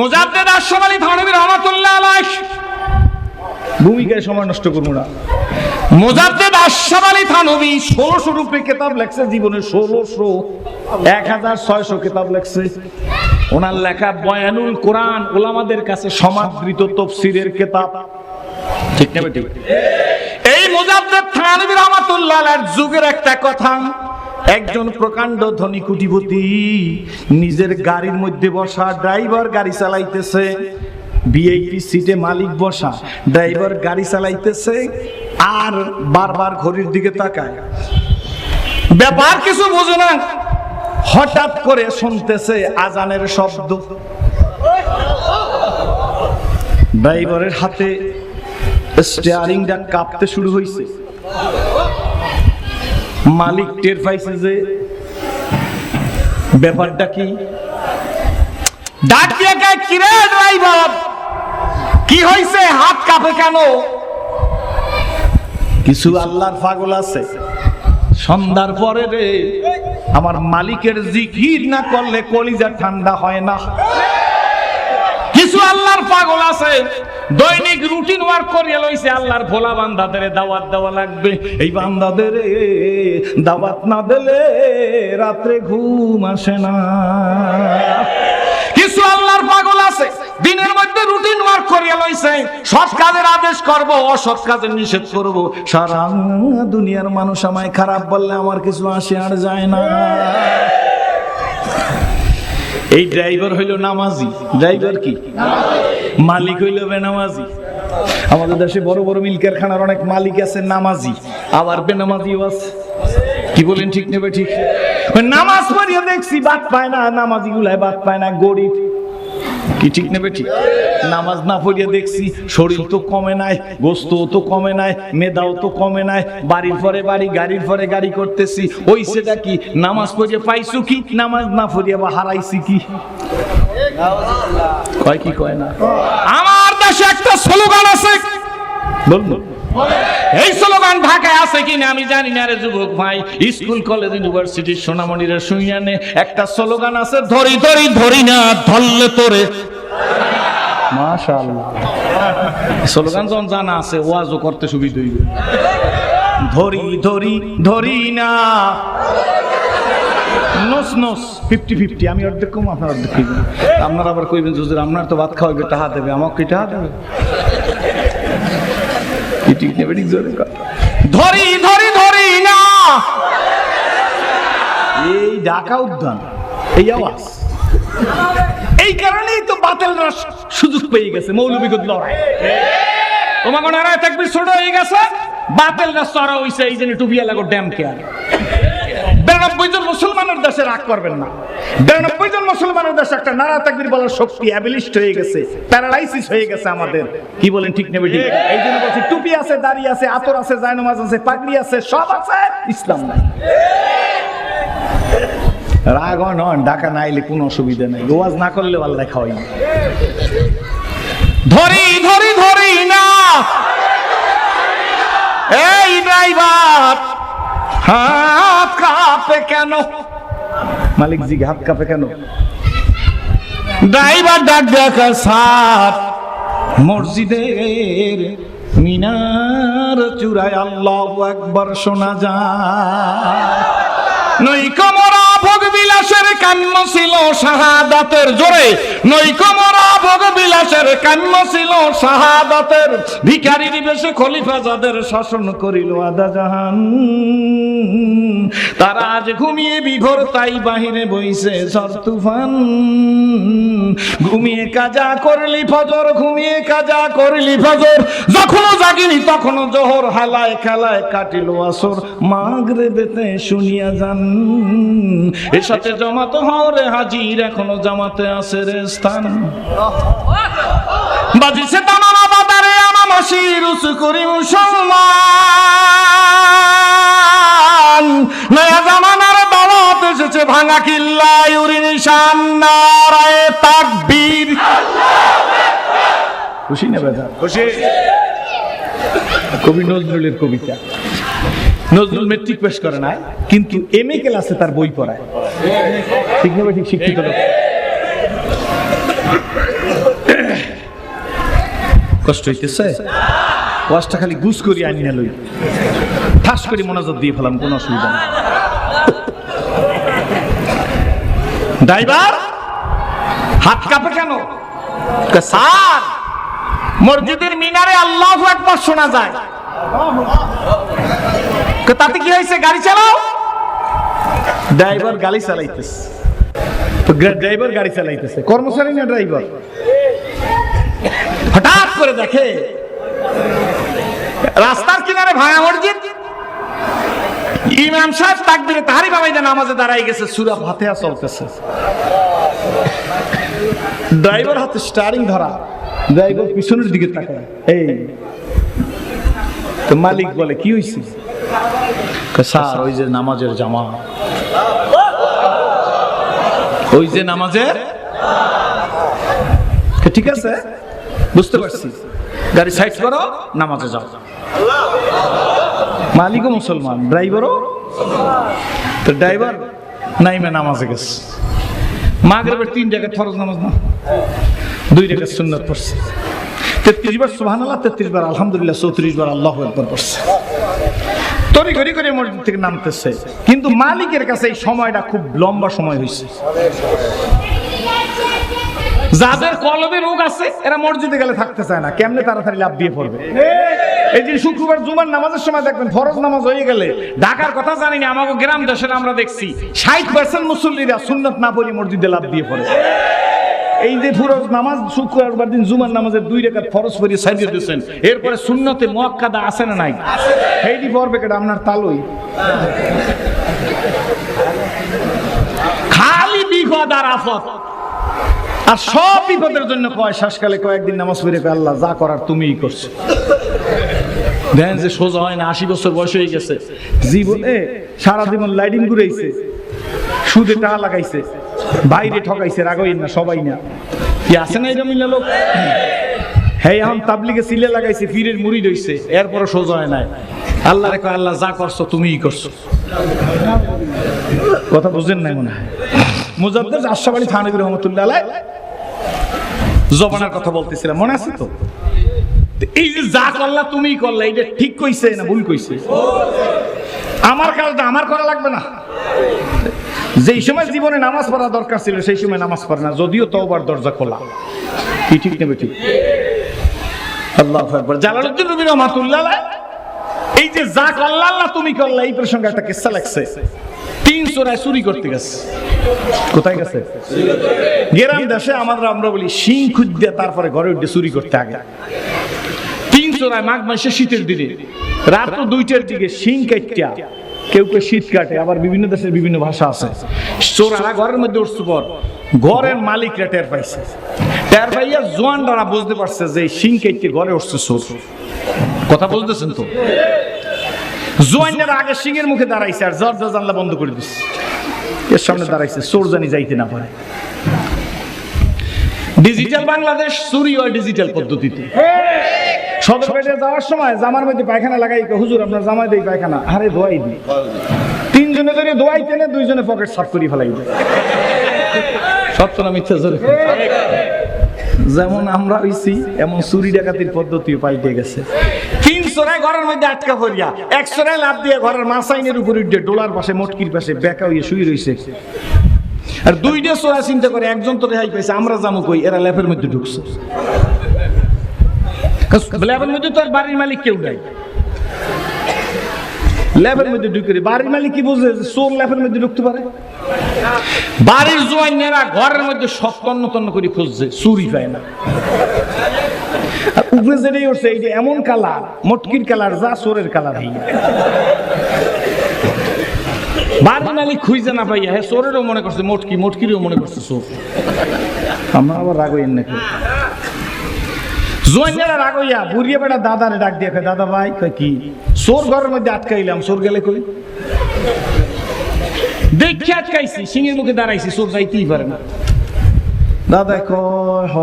মুজাদ্দেদ আশরাফ আলী থানভী রহমাতুল্লাহ আলাইহ। ভূমিকায় সময় নষ্ট করব না। মুজাদ্দেদ আশরাফ আলী থানভী ষোলোশো রূপে কেতাব লেখছে জীবনে ষোলোশো এক হাজার ছয়শো কেতাব লেখছে। ওনার লেখা বয়ানুল কোরআন ওলামাদের কাছে সমাদৃত তফসিরের কেতাব। ঠিক না ঠিক? এই মুজাদ্দেদ থানভী রহমাতুল্লাহ যুগের একটা কথা। একজন প্রকাণ্ড ধনী কুটিপতি নিজের গাড়ির মধ্যে বসা, ড্রাইভার গাড়ি চালাইতেছে ভিআইপি সিটে মালিক বসা, ড্রাইভার গাড়ি চালাইতেছে আর বারবার ঘড়ির দিকে তাকায়। ব্যাপার কিছু বুঝে না। হঠাৎ করে শুনতেছে আজানের শব্দ। ড্রাইভারের হাতে স্টিয়ারিংটা কাঁপতে শুরু হয়েছে মালিক টের পাইছে যে ব্যাপারটা কি? ডাক দিয়ে কয়, কিরে ড্রাইভার? কি হয়েছে হাত কাঁপে কেন? কিছু আল্লাহর পাগল আছে। সন্ধ্যার পরে রে আমার মালিকের জিকির না করলে কলিজা ঠান্ডা হয় না। কিছু আল্লাহর পাগল আছে। দৈনিক রুটিন ওয়ার্ক করিয়া লইছে, আল্লাহর ভোলা বান্দাদের দাওয়াত দেওয়া লাগবে। এই বান্দাদের দাওয়াত না দিলে রাত্রে ঘুম আসে না। কিছু আল্লাহর পাগল আছে, দিনের মধ্যে রুটিন ওয়ার্ক করিয়া লইছে। সৎ কাজের আদেশ করব, অসৎ কাজের নিষেধ করব। সারা দুনিয়ার মানুষ আমায় খারাপ বললে আমার কিছু আসে আর যায় না। এই ড্রাইভার হইল নামাজি। ড্রাইভার কি? মালিক হইল বেনামাজি। আমাদের দেশে বড় বড় মিল কারখানার অনেক মালিক আছে, নামাজি। আবার বেনামাজিও আছে। কি বলেন ঠিক নেবে ঠিক? নামাজ পড়িয়ে দেখছি, বাদ পায় না নামাজি গুলাই বাদ পায় না, গরিব। কি ঠিক নেবে ঠিক? নামাজ না পড়িয়ে দেখছি, শরীর তো কমে নাই গোস্ত তো কমে নাই, মেধাও তো কমে নাই, বাড়ির পরে বাড়ি, গাড়ির পরে গাড়ি করতেছি। ওই সেটা কি? নামাজ পড়িয়ে পাইছো কি? নামাজ না পড়িয়ে বা হারাইছি কি? কয় কি কয় না? আমার দেশে একটা স্লোগান আছে। বলুন। এই স্লোগান ঢাকায় আছে কিনা আমি জানি না রে যুবক ভাই। স্কুল কলেজ ইউনিভার্সিটি সোনামণিরা শুইয়ানে একটা স্লোগান আছে ধরি ধরি ধরি না ধরলে তোরে। মাশাআল্লাহ। স্লোগান যখন জানা আছে ওয়াজও করতে সুবিধা হইবে। ধরি ধরি ধরি না। নস নস ফিফটি ফিফটি আমি অর্ধেক কম, আপনার অর্ধেক আপনার আবার কইবেন, হুজুর, আপনার তো ভাত খাওয়াবে টাহা দেবে, আমাকে কি টাহা দেবে? ঠিক ধরি ধরি ধরি না। এই ঢাকা উদ্যান, এই আওয়াজ। এই কারণেই তো বাতিলরা সুযোগ পেয়ে গেছে মৌলবীগত লড়াই। তোমাকে নারায় থাকবি, ছোট হয়ে গেছে। বাতিলরা সরা হইছে, এই জন্য টুপিয়া লাগো ড্যাম কেয়ার বিরানব্বই জন মুসলমানের দেশে রাগ করবেন না। বিরানব্বই জন মুসলমানের দেশে একটা নারা তাকবির বলার শক্তি অ্যাবিলিস্ট হয়ে গেছে প্যারালাইসিস হয়ে গেছে আমাদের। কি বলেন, ঠিক নেবে, ঠিক? এই জন্য বলছি, টুপি আছে, দাড়ি আছে, আতর আছে জায়নামাজ আছে, পাগড়ি আছে, সব আছে, ইসলাম নাই। রাগ নন, ঢাকা না এলে কোনো অসুবিধা নাই। ওয়াজ না করলে আল্লাহ খাওয়াই না। ধরি ধরি ধরি না এই ড্রাইভার! হাত কাঁপে কেন? মালিক জি, হাত কাঁপে কেন? ড্রাইভার ডাক দেখা সাপ মসজিদের মিনার চূড়ায় আল্লাহ একবার শোনা যায়। নই বিলাসের কাম্য ছিল শাহাদাতের জোরে। নৈকমরা ভোগ বিলাসের কাম্য ছিল শাহাদাতের। ভিখারি বেশে খলিফা যাদের শাসন করিল আদা জাহান। তারা আজ ঘুমিয়ে বিভোর, তাই বাহিরে বইছে ঝড় তুফান। ঘুমিয়ে কাজা করলি ফজর, ঘুমিয়ে কাজা করলি ফজর। যখনও জাগিনি তখনও জোহর হালায় খেলায় কাটিল আসর। মাগরে বেতে শুনিয়া যান। এর সাথে জমাত হরে হাজির এখনও জামাতে আছে রে স্থান। বাজিছে তামানা বাতারে আমা মাসি রুস করি মুসলমান। নয়া জামানার দাওয়াত এসেছে ভাঙা কিল্লা ইউরি নিশান নারায়ে তাকবীর। খুশি না বেদা খুশি। কবি নজরুলের কবিতা। নজরুল মেট্রিক পেশ করে না কিন্তু এম এ ক্লাসে তার বই পড়ায়। ঠিক শিক্ষিত লোক। কষ্ট হইতেছে? ওয়াজটা খালি গুছ করি আনি না লই। ঠাস করে মনোযোগ দিয়ে ফেলাম, কোনো অসুবিধা নেই। ড্রাইভার, হাত কাঁপে কেন? স্যার, মসজিদের মিনারে আল্লাহ একবার শোনা যায়। তাতে কি হয়েছে? গাড়ি চালাও। ড্রাইভার গাড়ি চালাইতেছে। ড্রাইভার গাড়ি চালাইতেছে। কর্মচারী না ড্রাইভার হঠাৎ করে দেখে। রাস্তার কিনারে ভাঙা মসজিদ। ইমাম সাহেব তাকবিরে তাহারি বাবাই নামাজে দাঁড়াই গেছে সুরা হাতে চলতেছে। ড্রাইভার হাতে স্টারিং ধরা। ড্রাইভার পিছনের দিকে তাকায়। এই তো মালিক বলে কি কয়, স্যার ওই যে নামাজের জামা। ওই যে নামাজের ঠিক আছে? বুঝতে পারছি। গাড়ি সাইড করো নামাজে যাও। মালিকও মুসলমান ড্রাইভারও? তো ড্রাইভার নাইমে নামাজে গেছে। মাগরেবের তিন জায়গায় ফরজ নামাজ না? দুই জায়গায় সুন্নত পড়ছে। তেত্রিশ বার সুবহান আল্লাহ তেত্রিশ বার আলহামদুলিল্লাহ চৌত্রিশ বার আল্লাহ একবার পড়ছে। তরি ঘড়ি করে মসজিদ থেকে নামতেছে। কিন্তু মালিকের কাছে এই সময়টা খুব লম্বা সময় হয়েছে। যাদের কলবে রোগ আছে, এরা মসজিদে গেলে থাকতে চায় না। কেমনে তাড়াতাড়ি লাভ দিয়ে পড়বে? এই যে শুক্রবার জুমার নামাজের সময় দেখবেন ফরজ নামাজ হয়ে গেলে ঢাকার কথা জানি না আমাকে গ্রাম দেশের আমরা দেখছি, ষাট পার্সেন্ট মুসল্লিরা সুন্নত না পড়ে মসজিদে লাভ দিয়ে পড়ে। এই যে ফরজ নামাজ শুক্রবার দিন জুমার নামাজের দুই রেখাত ফরজ পড়িয়ে সাজিয়ে দিয়েছেন। এরপরে সুন্নতে মোয়াক্কাদা আছে না নাই? সেইটি পড়বে কেটে আপনার তালুই। খালি বিপদ আর আফত। আর সব বিপদের জন্য কয় শ্বাসকালে কয়েকদিন নামাজ পড়ে আল্লাহ, যা করার তুমিই করছ। দেখেন যে সোজা হয় না, আশি বছর বয়স হয়ে গেছে। জীবনে সারা জীবন লাইটিং ঘুরাইছে। সুদে টাকা লাগাইছে। বাইরে ঠকাইছে রাগই না সবাই না। কি আছে না এটা মিলে লোক? হ্যাঁ এখন তাবলিগে সিলে লাগাইছে ফিরের মুড়ি রইছে এরপরে সোজা হয় নাই। আল্লাহ রেখো আল্লাহ যা করছ তুমিই করছ। কথা বুঝেন নাই মনে হয়? মুজাদ্দের আশাবাড়ি থানবীর রহমতুল্লাহ আলাই জবানের কথা বলতেছিলাম মনে আছে তো? এই যে যা করলা তুমিই করলা এটা ঠিক কইছে না ভুল কইছে? আমার কাজটা আমার করা লাগবে না? যেই সময় জীবনে নামাজ পড়া দরকার ছিল, সেই সময় নামাজ পড়ে না। যদিও তওবার দরজা খোলা। কি ঠিক নেবে ঠিক আল্লাহ আকবার। জালালউদ্দিন রবি রহমাতুল্লাহ এই যে যা করলা আল্লাহ তুমি করলা, এই প্রসঙ্গে একটা কিস্সা লাগছে? তিন চুরি করতে গেছে। কোথায় গেছে? গেরাম দেশে আমরা বলি সিং খুঁজতে তারপরে ঘরে উঠে চুরি করতে আগে। তিন চোরায় মাঘ মাসে শীতের দিনে, রাত দুইটার দিকে সিং কাটিয়া কেউ কেউ শীত কাটে, আবার বিভিন্ন দেশের বিভিন্ন ভাষা আছে। ঘরের মধ্যে উঠছে পর, ঘরের মালিকরা টের পাইছে। টের পাইয়া জোয়ানরা বুঝতে পারছে যে সিং কাটতে ঘরে উঠছে চোর। কথা বুঝতেছেন তো? আগে মুখে দাঁড়াইছে আর জর্জা জানলা বন্ধ করে দিচ্ছে এর সামনে দাঁড়াইছে, চোর জানি যাইতে না পারে। ডিজিটাল বাংলাদেশ চুরি হয় ডিজিটাল পদ্ধতিতে। সদর পেটে যাওয়ার সময় জামার মধ্যে পায়খানা লাগাই হুজুর আপনার জামাই দেই পায়খানা। আরে দোয়াই দি। তিনজনে ধরে দোয়াই টেনে দুইজনে পকেট সাফ করি ফেলাই দেয় সত্য না মিথ্যা জোরে। যেমন আমরা হইছি এমন চুরি ডাকাতির পদ্ধতিও পাল্টে গেছে। তিন চোরাই ঘরের মধ্যে আটকা পড়িয়া এক চোরাই লাভ দিয়ে ঘরের মাসাইনের উপর উঠে ডোলার পাশে মটকির পাশে বেকা হইয়া শুয়ে রইছে। আর দুইটা চোরা চিন্তা করে একজন তো রেহাই পাইছে আমরা জামু কই? এরা ল্যাপের মধ্যে ঢুকছে। ল্যাবের মধ্যে তো আর বাড়ির মালিক কেউ নাই। ল্যাবের মধ্যে ঢুকে। বাড়ির মালিক কি বুঝে যে চোর মধ্যে ঢুকতে পারে? বাড়ির জোয়াইনেরা ঘরের মধ্যে সব তন্ন তন্ন করে খুঁজছে, চুরি পায় না। আর উপরে যেটাই উঠছে এই যে এমন কালার, মটকির কালার, যা চোরের কালার হই বাড়ির মালিক খুঁজে না পাইয়া হ্যাঁ চোরেরও মনে করছে, মটকি, মটকিরও মনে করছে চোর। আমরা আবার রাগ নাকি? জোয়াইনেরা রাগ হইয়া বুড়িয়ে বেটা দাদারে ডাক দিয়ে কয়, দাদা ভাই কয় কি? চোর ঘরের মধ্যে আটকাইলাম চোর গেলে কই? দেখে আটকাইছি সিংহের মুখে দাঁড়াইছি চোর যাইতেই পারে না। দাদা কয় হ।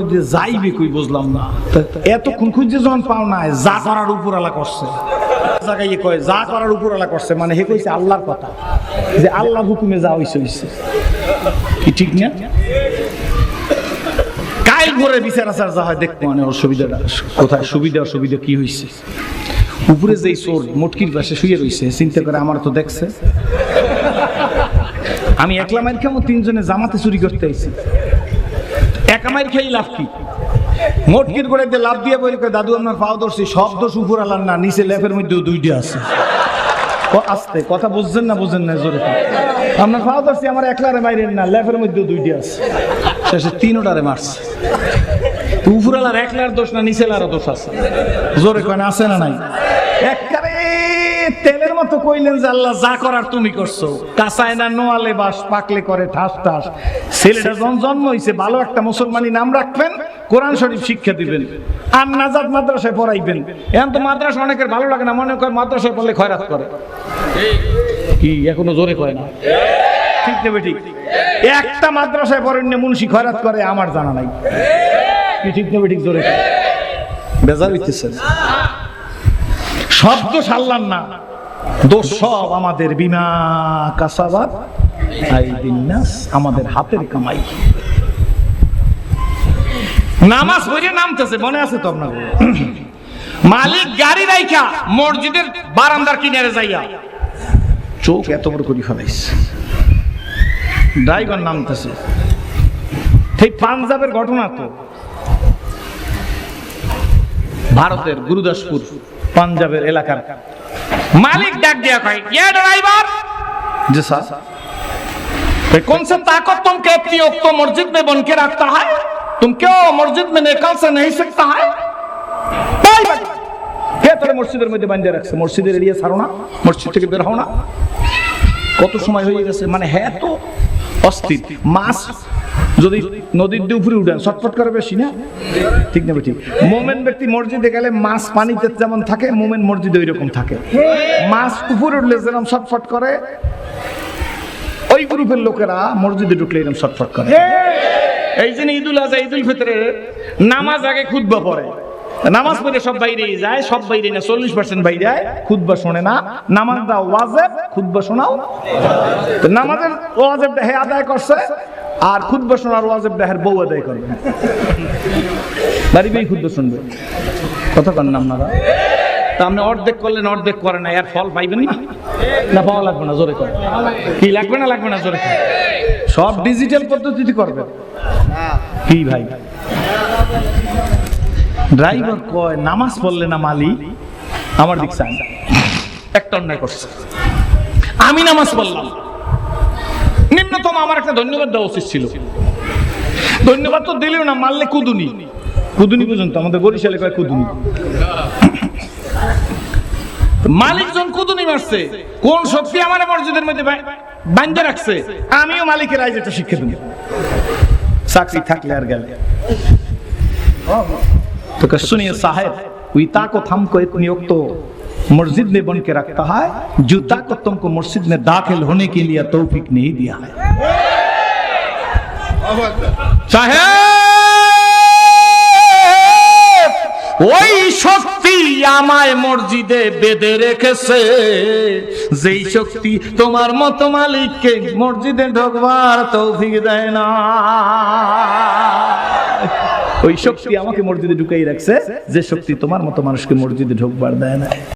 মধ্যে যাইবে কই বুঝলাম না। তা এতক্ষণ খুঁজছে যখন পাও না যা করার উপর আলা করছে কয় যা করার উপর আলা করছে। মানে হে কইছে আল্লাহর কথা যে আল্লাহ হুকুমে যা হইছে হইছে। কি ঠিক না? বিচার যা হয় দেখব মানে কোথায় সুবিধা অসুবিধা কি হইছে? উপরে চোর পাশে শুয়ে রইছে চিন্তা করে আমার তো দেখছে। আমি একলা মাইর খামো তিনজনে জামাতে চুরি করতে আইছি। একা মাইর খাই লাভ কি? মোটকির করে লাভ দিয়ে কয়, দাদু আপনার পাও ধরছি সব দোষ উপর আলার না নিচে লেফের মধ্যেও দুইটা আছে। আস্তে কথা বুঝছেন না বুঝেন না জোরে। আপনার খাওয়া ধরছি আমার একলারে মাইরেন না লেফের মধ্যে দুইটি আছে। শেষে তিনোটারে মারছে। উপরালার একলার দোষ না নিচেলার দোষ আছে। জোরে কেন না আছে না নাই? একবারে তেলের মতো কইলেন যে, আল্লাহ, যা করার তুমি করছ। কাঁচায় না নোয়ালে বাস, পাকলে করে ঠাস ঠাস। ছেলেটা যখন জন্ম হয়েছে ভালো একটা মুসলমানি নাম রাখবেন, কোরআন শরীফ শিক্ষা দিবেন। আর নাজাদ মাদ্রাসায় পড়াইবেন। এখন তো মাদ্রাসা অনেকের ভালো লাগে না, মনে করে মাদ্রাসায় পড়লে খয়রাত করে। কি, এখনও জোরে কয় না? ঠিক নেবে ঠিক। একটা মাদ্রাসায় পড়েন না, মুন্সি খয়রাত করে, আমার জানা নাই। কি, ঠিক নেবে ঠিক জোরে। বেজার হইতেছে। শব্দ সারলাম না। দোষ সব আমাদের বিমা কাসাবাদ। আমাদের হাতের কামাই। নামাজ পড়ে নামতেছে, মনে আছে তো আপনার? মালিক গাড়ি রাইখা, মসজিদের বারান্দার কিনারে যাইয়া। চোখ এত বড় করে ফেলাইছে ড্রাইভার নামতেছে। ঠিক পাঞ্জাবের ঘটনা তো। ভারতের গুরুদাসপুর পাঞ্জাবের এলাকার मालिक डाक दिया कहे ये ड्राइवर যে স্যার ये कौन सा ताकत तुमके अपनी औक को मस्जिद में बन के रखता है तुम क्यों मस्जिद में निकल से नहीं सकता है কে তোরে মসজিদের মধ্যে বান্ধে রাখছে মসজিদের এরিয়া ছাড়ো না মসজিদ থেকে বের হও না কত সময় হয়ে গেছে মানে হ্যাঁ তো অস্থির মাছ যদি নদীর দিয়ে উপরে উঠেন, ছটফট করে বেশি না? ঠিক না ঠিক মোমেন ব্যক্তি মসজিদে গেলে মাছ পানিতে যেমন থাকে, মোমেন মসজিদে ওই রকম থাকে। মাছ উপরে উঠলে যেরকম ছটফট করে, ওই গ্রুপের লোকেরা মসজিদে ঢুকলে এরকম ছটফট করে। এই যে ঈদুল আজহা ঈদুল ফিতরে নামাজ আগে খুতবা পড়ে। নামাজ পড়ে সব বাইরে যায়, সব বাইরে না, চল্লিশ পার্সেন্ট বাইরে খুতবা শোনে না নামাজ দাও ওয়াজেব, খুতবা শোনাও। নামাজের ওয়াজেব দেহে আদায় করছে আর খুতবা শোনার ওয়াজেব দেহের বউ আদায় করবে। বাড়িবেই খুতবা শুনবে। কথা কন না আপনারা? তা আপনি অর্ধেক করলেন, অর্ধেক করে না এর ফল পাইবেন না? না পাওয়া লাগবে না, জোরে করে। কি, লাগবে না লাগবে না, জোরে। সব ডিজিটাল পদ্ধতিতে করবে। কি ভাই? ড্রাইভার কয়, নামাজ পড়লে না মালি? আমার দিক একটা অন্যায় করছে। আমি নামাজ পড়লাম। ন্যূনতম আমার একটা ধন্যবাদ দেওয়া উচিত ছিল। ধন্যবাদ তো দিলেও না, মারলে কুদুনি। কুদুনি পর্যন্ত আমাদের বরিশালে কয় কুদুনি? মালিকজন কুদুনি মারছে, কোন শক্তি আমার মসজিদের মধ্যে বান্ধে রাখছে, আমিও মালিকের আইজ একটা শিক্ষা দিন চাকরি থাকলে আর গেলে। তো শুনিয়ে সাহেব, উই তাকো থামকো এতনি উক্ত मस्जिद में बन के रखता है जूता को तुमको मस्जिद में दाखिल होने के लिए तौफीक नहीं दिया है সাহেব ওই শক্তি আমায় মসজিদে বেঁধে রেখেছে যেই শক্তি তোমার মতো মালিককে মসজিদে ঢোকবার তৌফিক দেয় না ওই শক্তি আমাকে মসজিদে ঢুকাই রাখছে যে শক্তি তোমার মতো মানুষকে মসজিদে ঢুকবার দেয় না